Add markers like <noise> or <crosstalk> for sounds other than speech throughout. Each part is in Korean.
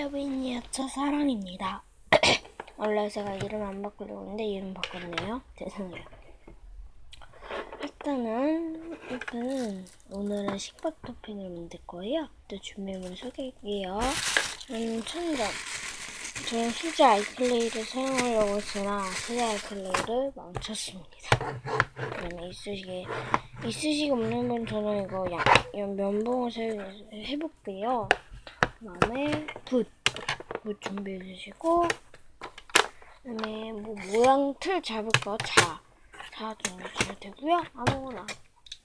여빈이야차 사랑입니다. <coughs> 원래 제가 이름 안 바꾸려고 했는데 이름 바꿨네요. 죄송해요. 일단은 일단은 오늘은 식빵 토핑을 만들 거예요. 또 준비물 소개할게요. 음, 천장. 저는 수제 아이클레이를 사용하려고 했으나 수제 아이클레이를 망쳤습니다. 그러면 이쑤시개 이쑤시개 없는 분 저는 이거 면봉을 사용해서 해볼게요. 그 다음에 붓, 붓 준비해 주시고 그 다음에 뭐 모양 틀 잡을 거 자, 자 준비 주셔도 되고요. 아무거나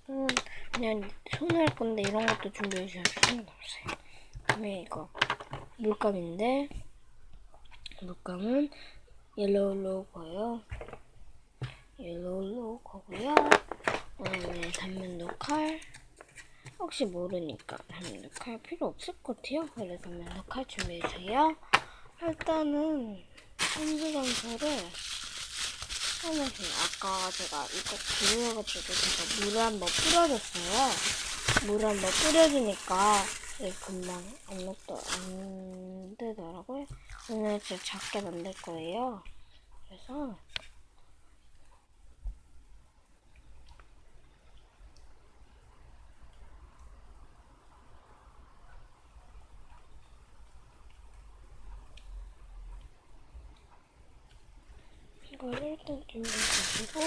음, 그냥 손을 할 건데 이런 것도 준비해 주셔도 상관없어요. 그 다음에 이거 물감인데 물감은 옐로우 로고요. 옐로우 로고고요. 그 다음에 단면도 칼. 혹시 모르니까 칼 필요 없을 것 같아요. 그래서 칼 준비해주세요. 일단은 천지장소를 하면서 아까 제가 이거 비누여가지고 제가 물을 한번 뿌려줬어요. 물을 한번 뿌려주니까 금방 안 녹더 안 되더라고요. 오늘 제가 작게 만들 거예요. 그래서 일단 준비해주시고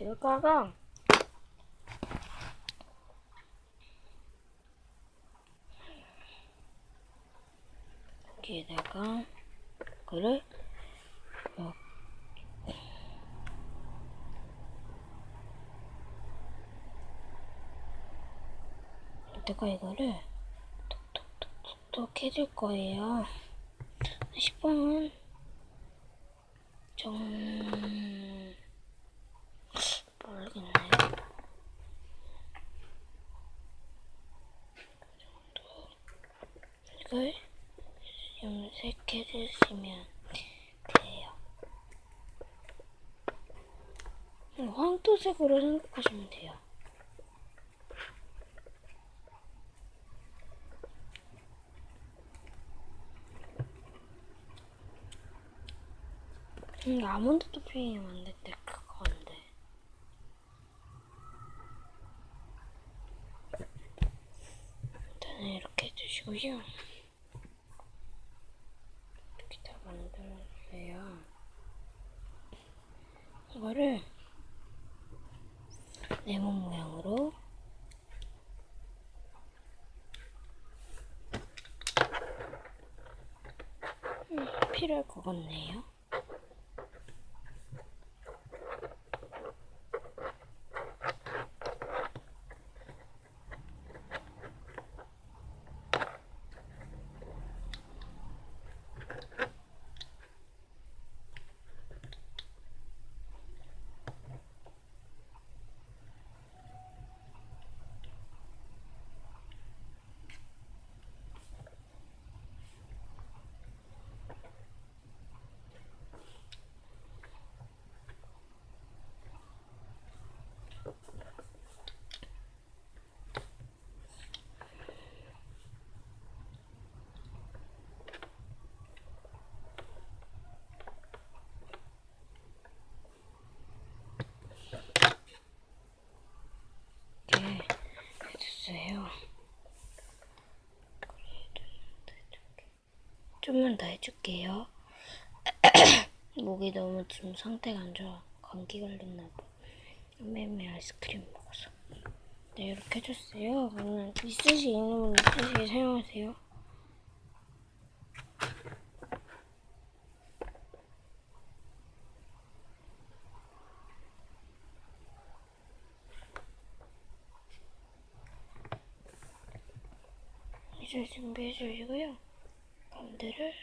여기다가 여기에다가 이거를 어, 내가 이거를 톡톡톡톡 해줄 거예요. 10번은 좀 모르겠네. 이걸 염색해 주시면 돼요. 황토색으로 생각하시면 돼요. 음, 아몬드 토핑이 만들 때 그건데. 일단은 이렇게 해주시고요. 이렇게 다 만들어주세요. 이거를 네모 모양으로 음, 필요할 것 같네요. 이렇게 해주세요. 좀만 더 해줄게요. <coughs> 목이 너무 지금 상태가 안 좋아. 감기 걸렸나 봐. 매매 아이스크림 먹어서. 네, 이렇게 해줬어요. 그러면 이쑤시 있는 분 이쑤시 사용하세요. 이제 준비해 주시고요. 가운데를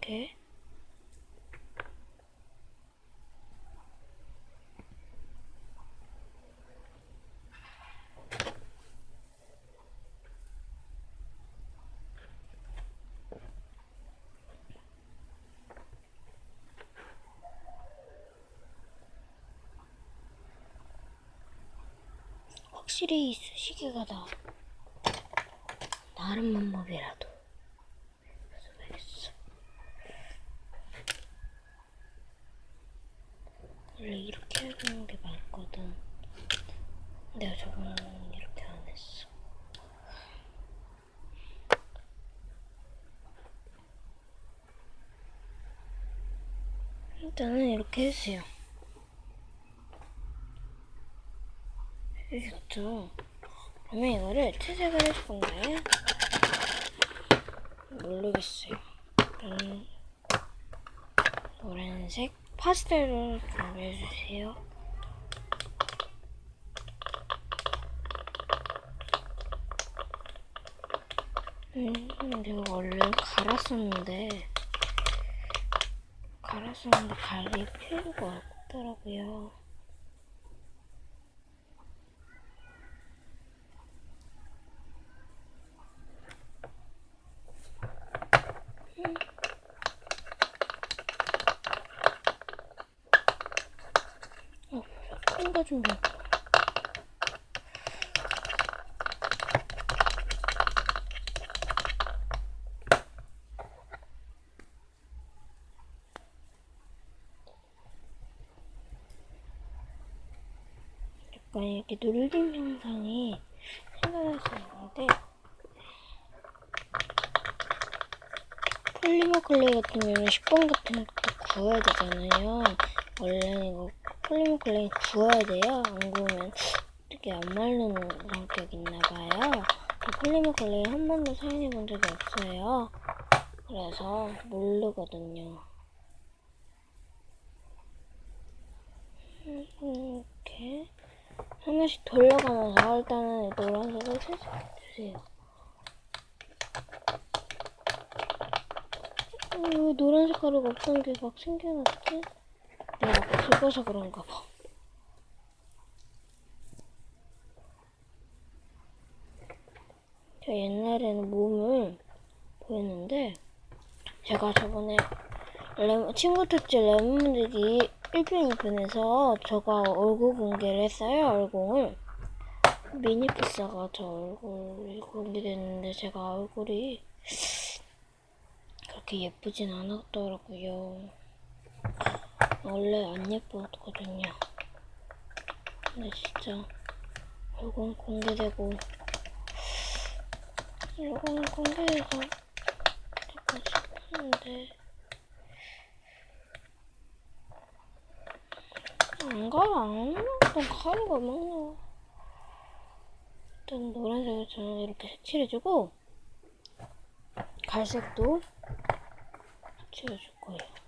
이렇게 확실히 이쑤시개가 나. 다른 방법이라도 써야겠어. 원래 이렇게 하는 게 맞거든. 내가 저번에 이렇게 안 했어. 일단은 이렇게 해주세요. 해주셨죠? 그러면 이거를 채색을 해줄 건데, 모르겠어요. 음, 노란색 파스텔을 준비해주세요. 음, 내가 원래 갈았었는데, 갈았었는데 갈릴 필요가 없더라고요. 어, 큰거 준비. 약간 이렇게 눌림 현상이 생겨날 수 있는데 폴리머 클레이 같은 경우는 10번 같은 것도 구워야 되잖아요. 원래는 이거 폴리머 클레이 구워야 돼요. 안 구우면 되게 안 마르는 성격이 있나 봐요. 폴리머 클레이 한 번도 사용해 본 적이 없어요. 그래서 모르거든요. 음, 이렇게 하나씩 돌려가면서 일단은 노란색을 채색해주세요. 어, 왜 노란색 가루가 없던 게 막 생겨났지? 내가 긁어서 그런가 봐. 저 옛날에는 몸을 보였는데 제가 저번에 레몬, 친구 특집 레몬들이 1편 2편에서 저가 얼굴 공개를 했어요 얼굴을 미니피사가 저 얼굴이 공개됐는데 제가 얼굴이 그렇게 예쁘진 않았더라고요 원래 안 예뻤거든요 근데 진짜 얼굴 공개되고 얼굴 공개해서 약간 싶었는데 안 가, 안 가루가 막 나와. 일단 노란색을 저는 이렇게 색칠해주고, 갈색도 색칠해줄 거예요.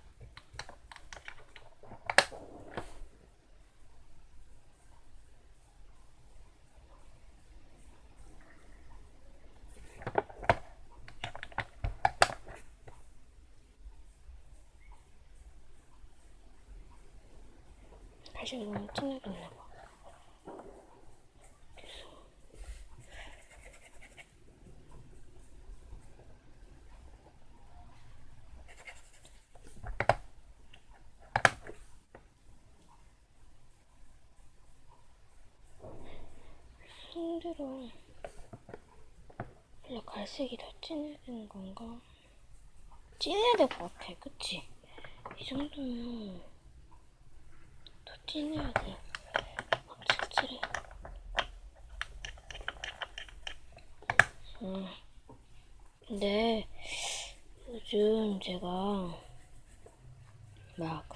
갈색이 너무 진하게 나봐. 힘들어. 원래 갈색이 더 진해야 되는 건가? 진해야 될 것 같아, 그치? 이 정도면 더 진해야 돼. 막 칠칠해. 음. 근데 요즘 제가 막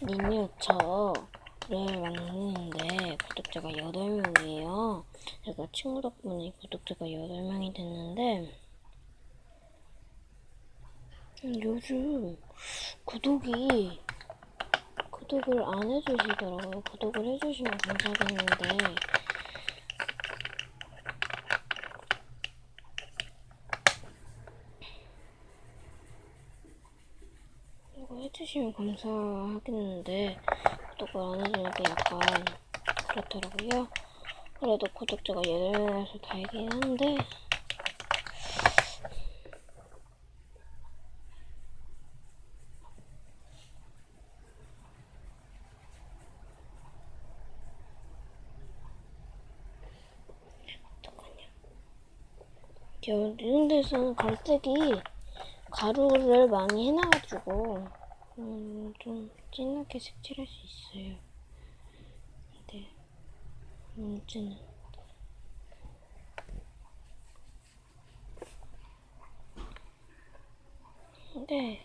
미니어처를 만드는데 구독자가 8명이에요. 제가 친구 덕분에 구독자가 8명이 됐는데 음, 요즘 구독이 구독을 안 해주시더라고요. 구독을 해주시면 감사하겠는데 이거 해주시면 감사하겠는데 구독을 안 해주니까 약간 그렇더라고요. 그래도 구독자가 8명 이라서 다행이긴 한데 어떡하냐 이런 데서는 갈색이 가루를 많이 해놔가지고 음, 좀 진하게 색칠할 수 있어요. 근데 문제는 근데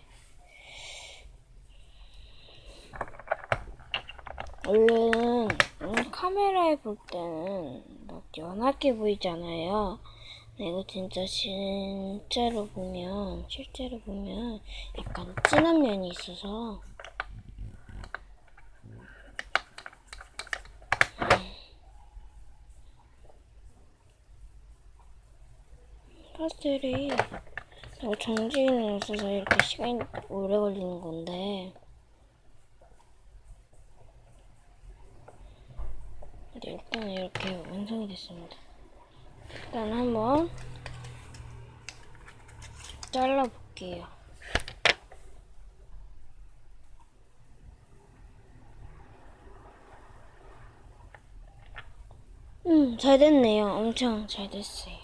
원래는 음, 카메라에 볼 때는 막 연하게 보이잖아요. 이거 진짜 진짜로 보면 실제로 보면 약간 진한 면이 있어서. 파스텔이 뭐 정지기는 없어서 이렇게 시간이 오래 걸리는 건데. 일단 이렇게 완성이 됐습니다. 일단 한번 잘라볼게요. 음, 잘 됐네요. 엄청 잘 됐어요.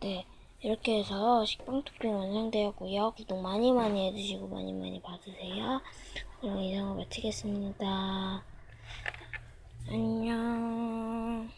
네, 이렇게 해서 식빵 토핑 완성되었고요. 구독 많이 많이 해주시고 많이 많이 봐주세요. 그럼 이상을 마치겠습니다. 안녕.